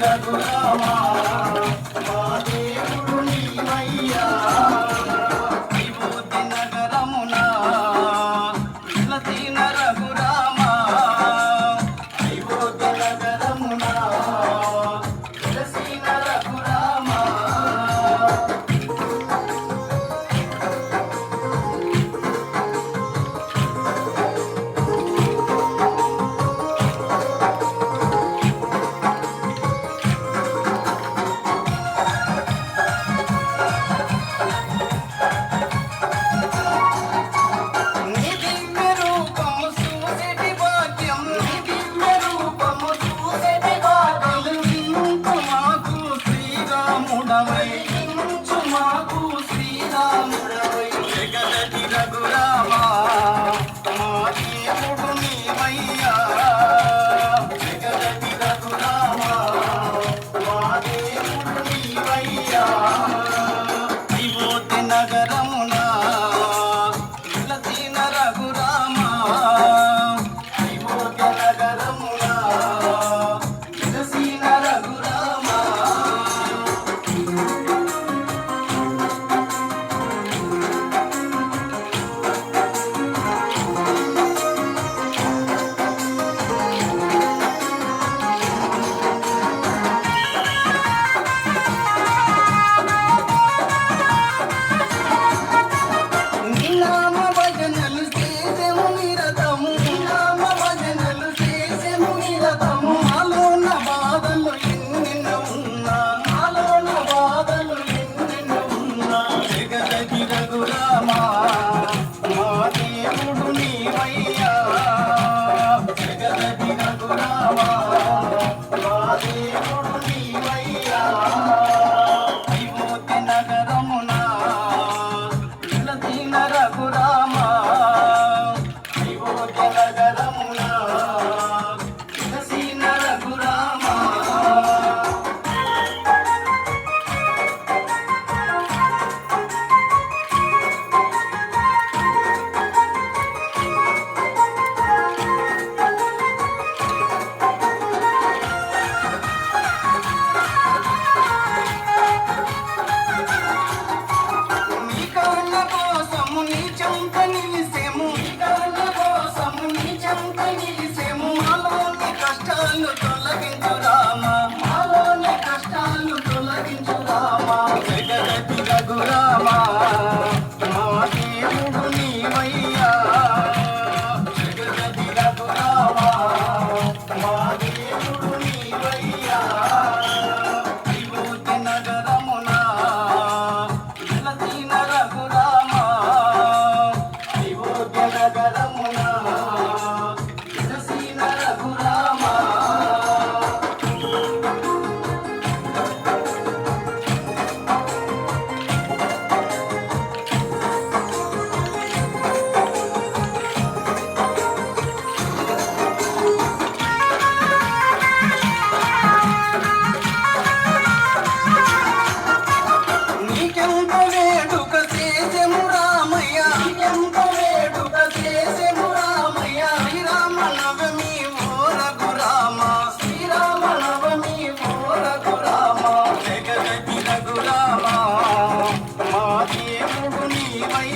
da Gurawa. Thank you. Raghurama మా దేవుడు నీవై